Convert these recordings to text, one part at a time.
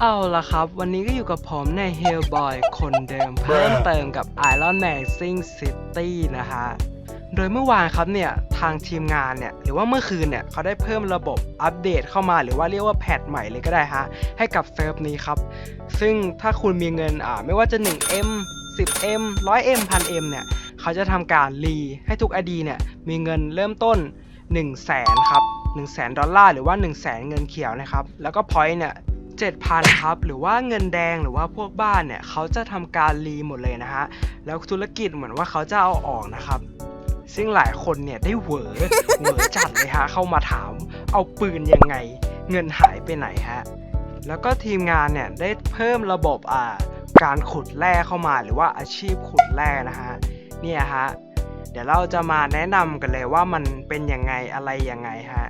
เอาละครับ วันนี้ก็อยู่กับผมใน Hellboy คนเดิมเพิ่มเติมกับ Iron Man Sing City นะฮะ โดยเมื่อวานครับเนี่ย ทางทีมงานเนี่ย หรือว่าเมื่อคืนเนี่ย เขาได้เพิ่มระบบอัปเดตเข้ามาหรือว่าเรียกว่าแพทใหม่เลยก็ได้ฮะ ให้กับเซิร์ฟนี้ครับ ซึ่งถ้าคุณมีเงินอ่าไม่ว่าจะ 1M 10M 100M 1000M เนี่ย เขาจะทำการรีให้ทุกอดีเนี่ยมีเงินเริ่มต้น 1 0 0 0 0แสนครับ1 0 0 0 0แสนดอลลาร์หรือว่า 1 0 0 0 0แสนเงินเขียวนะครับ แล้วก็พอยต์เนี่ย7,000ครับหรือว่าเงินแดงหรือว่าพวกบ้านเนี่ยเขาจะทำการรีหมดเลยนะฮะแล้วธุรกิจเหมือนว่าเขาจะเอาออกนะครับซึ่งหลายคนเนี่ยได้เหวอเหวอจัดเลยฮะเข้ามาถามเอาปืนยังไง เงินหายไปไหนฮะแล้วก็ทีมงานเนี่ยได้เพิ่มระบบอ่าการขุดแร่เข้ามาหรือว่าอาชีพขุดแร่นะฮะ เนี่ยฮะ เดี๋ยวเราจะมาแนะนำกันเลยว่ามันเป็นยังไงอะไรยังไงฮะ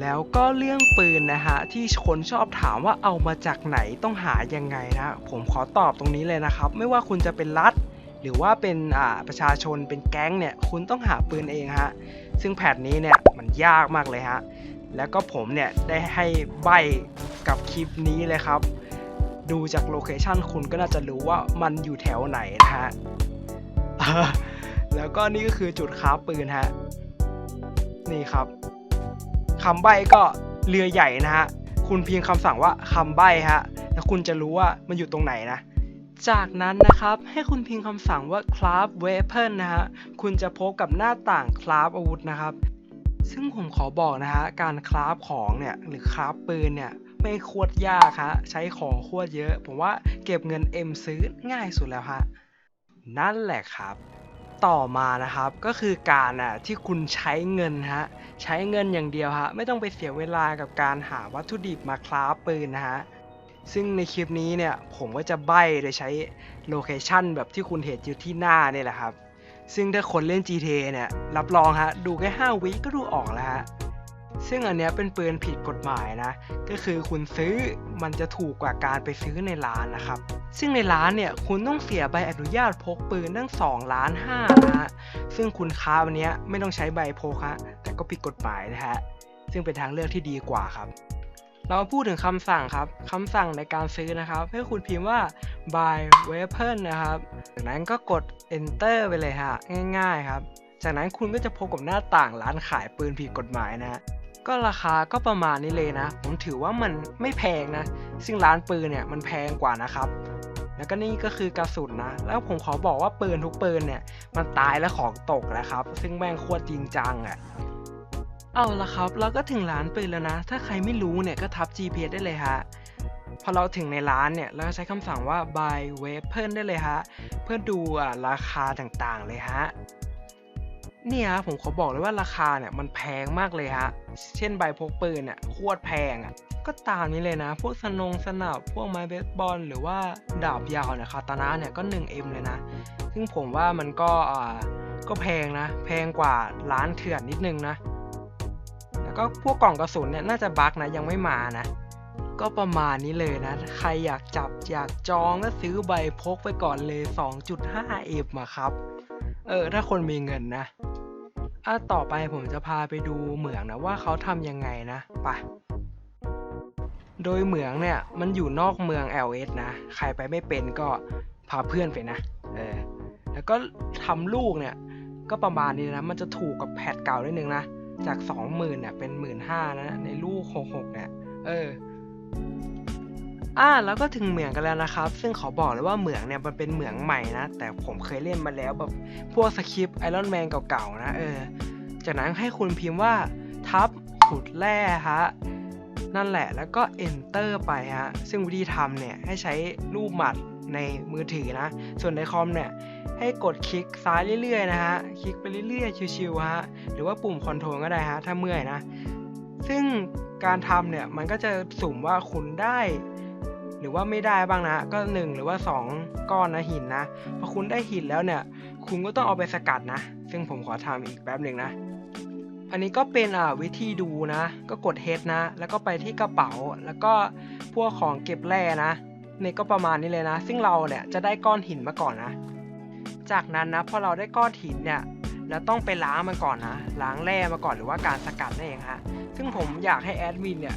แล้วก็เรื่องปืนนะฮะ ที่คนชอบถามว่าเอามาจากไหนต้องหายังไงนะ ผมขอตอบตรงนี้เลยนะครับ ไม่ว่าคุณจะเป็นรัฐ หรือว่าเป็นอ่าประชาชนเป็นแก๊งเนี่ย คุณต้องหาปืนเองฮะ ซึ่งแพทนี้เนี่ยมันยากมากเลยฮะ แล้วก็ผมเนี่ยได้ให้ใบกับคลิปนี้เลยครับดูจากโลเคชันคุณก็น่าจะรู้ว่ามันอยู่แถวไหนนะฮะ แล้วก็นี่ก็คือจุดค้าปืนฮะ นี่ครับคำใบ้ก็เรือใหญ่นะฮะ คุณเพียงคำสั่งว่าคำใบ้ฮะ แล้วคุณจะรู้ว่ามันอยู่ตรงไหนนะ จากนั้นนะครับให้คุณพิมพ์คำสั่งว่า craft weapon นะฮะ คุณจะพบกับหน้าต่าง craft อาวุธนะครับ ซึ่งผมขอบอกนะฮะ การคราฟของเนี่ยหรือคราฟปืนเนี่ยไม่โคตรยากฮะ ใช้ของโคตรเยอะ ผมว่าเก็บเงิน M ซื้อง่ายสุดแล้วฮะ นั่นแหละครับ ต่อมานะครับก็คือการอะที่คุณใช้เงินฮะใช้เงินอย่างเดียวฮะไม่ต้องไปเสียเวลากับการหาวัตถุดิบมาคราฟปืนนะฮะซึ่งในคลิปนี้เนี่ยผมก็จะใบ้โดยใช้โลเคชันแบบที่คุณเห็นอยู่ที่หน้าเนี่ยแหละครับ ซึ่งถ้าคนเล่น GTA เนี่ยรับรองฮะดูแค่ 5 วิก็ดูออกแล้วฮะ ซึ่งอันเนี้ยเป็นปืนผิดกฎหมายนะ ก็คือคุณซื้อมันจะถูกกว่าการไปซื้อในร้านนะครับ ซึ่งในร้านเนี่ยคุณต้องเสียใบอนุญาตพกปืนตั้ง2ล้าน5นะฮะ ซึ่งคุณค้าวันเนี้ยไม่ต้องใช้ใบพกฮะ แต่ก็ผิดกฎหมายนะฮะ ซึ่งเป็นทางเลือกที่ดีกว่าครับเรามาพูดถึงคำสั่งครับ คำสั่งในการซื้อนะครับ ให้คุณพิมพ์ว่า buy weapon นะครับ จากนั้นก็กด enter ไปเลยฮะ ง่ายๆครับ จากนั้นคุณก็จะพบกับหน้าต่างร้านขายปืนผิดกฎหมายนะฮะ ก็ราคาก็ประมาณนี้เลยนะ ผมถือว่ามันไม่แพงนะ ซึ่งร้านปืนเนี่ยมันแพงกว่านะครับ แล้วก็นี่ก็คือกระสุนนะ แล้วผมขอบอกว่าปืนทุกปืนเนี่ย มันตายและของตกแล้วครับ ซึ่งแม่งโคตรจริงจังอะ่ะเอาละครับ เราก็ถึงร้านปืนแล้วนะ ถ้าใครไม่รู้เนี่ยก็ทับ GPS ได้เลยฮะพอเราถึงในร้านเนี่ยเราก็ใช้คำสั่งว่า buy weapon ได้เลยฮะ เพื่อดูอะราคาต่างๆเลยฮะ เนี่ยผมขอบอกเลยว่าราคาเนี่ยมันแพงมากเลยฮะ เช่นใบพกปืนเนี่ยโคตรแพงอะ ก็ตามนี้เลยนะ พวกสนงสนับพวกไม้เบสบอล หรือว่าดาบยาวเนี่ยคาตานะเนี่ยก็ 1M เลยนะ ซึ่งผมว่ามันก็อ่าก็แพงนะ แพงกว่าร้านเถื่อนนิดนึงนะ แล้วก็พวกกล่องกระสุนเนี่ยน่าจะบั๊กนะยังไม่มานะ ก็ประมาณนี้เลยนะ ใครอยากจับอยากจองก็ซื้อใบพกไปก่อนเลย 2.5M อะครับ เออถ้าคนมีเงินนะ อะต่อไปผมจะพาไปดูเหมืองนะว่าเขาทำยังไงนะไปโดยเหมืองเนี่ยมันอยู่นอกเมือง LS นะ ใครไปไม่เป็นก็พาเพื่อนไปนะ เออ แล้วก็ทำลูกเนี่ย ก็ประมาณนี้นะ มันจะถูกกับแพทเก่านิดนึงนะ จาก 20,000เนี่ยเป็น 15,000นะ ในลูก 66เนี่ย เออ อ่าแล้วก็ถึงเหมืองกันแล้วนะครับ ซึ่งขอบอกเลยว่าเหมืองเนี่ยมันเป็นเหมืองใหม่นะ แต่ผมเคยเล่นมาแล้วแบบพวกสคริปต์ไอรอนแมนเก่าๆนะเออ จากนั้นให้คุณพิมพ์ว่าทับขุดแร่ฮะนั่นแหละแล้วก็ enter ไปฮะซึ่งวิธีทำเนี่ยให้ใช้รูปหมัดในมือถือนะ ส่วนในคอมเนี่ยให้กดคลิกซ้ายเรื่อยๆนะฮะ คลิกไปเรื่อยๆ ชิวๆฮะ หรือว่าปุ่มคอนโทรลก็ได้ฮะ ถ้าเมื่อยนะ ซึ่งการทำเนี่ยมันก็จะสุ่มว่าคุณได้ หรือว่าไม่ได้บ้างนะก็ 1 หรือว่า 2 ก้อนนะหินนะพอคุณได้หินแล้วเนี่ย คุณก็ต้องเอาไปสกัดนะ ซึ่งผมขอทำอีกแป๊บหนึ่งนะ อันนี้ก็เป็นอ่าวิธีดูนะ ก็กด H นะ แล้วก็ไปที่กระเป๋าแล้วก็พวกของเก็บแร่นะนี่ก็ประมาณนี้เลยนะ ซึ่งเราเนี่ยจะได้ก้อนหินมาก่อนนะ จากนั้นนะพอเราได้ก้อนหินเนี่ยแล้วต้องไปล้างมันก่อนนะ ล้างแร่มาก่อนหรือว่าการสกัดนั่นเองฮะซึ่งผมอยากให้แอดมินเนี่ย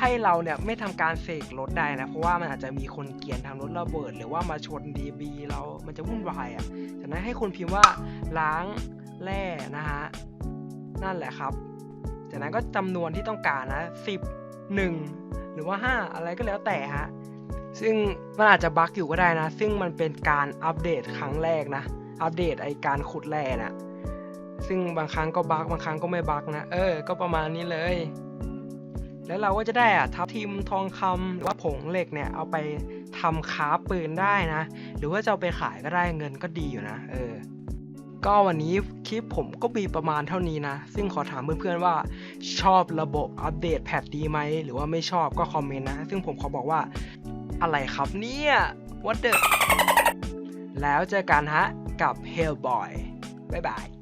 ให้เราเนี่ยไม่ทำการเสกรถได้นะ เพราะว่ามันอาจจะมีคนเกียนทำรถระเบิด หรือว่ามาชน DB เรามันจะวุ่นวายอะ่ะจากนั้นให้คุณพิมพ์ว่าล้างแร่นะฮะนั่นแหละครับ จากนั้นก็จำนวนที่ต้องการนะ10 1 หรือว่า 5 อะไรก็แล้วแต่ฮะซึ่งมันอาจจะบั๊กอยู่ก็ได้นะ ซึ่งมันเป็นการอัปเดตครั้งแรกนะ อัปเดตไอการขุดแร่นะซึ่งบางครั้งก็บั๊กบางครั้งก็ไม่บั๊กนะ เออ ก็ประมาณนี้เลย แล้วเราก็จะได้อะทับทิมทองคำหรือว่าผงเหล็กเนี่ยเอาไปทำค้าปืนได้นะ หรือว่าจะเอาไปขายก็ได้เงินก็ดีอยู่นะ เออ ก็วันนี้คลิปผมก็มีประมาณเท่านี้นะ ซึ่งขอถามเพื่อนๆว่าชอบระบบอัปเดตแพทดีไหม หรือว่าไม่ชอบก็คอมเมนต์นะ ซึ่งผมขอบอกว่าอะไรครับเนี่ย what the แล้วเจอกันฮะกับ Hellboy บ๊ายบาย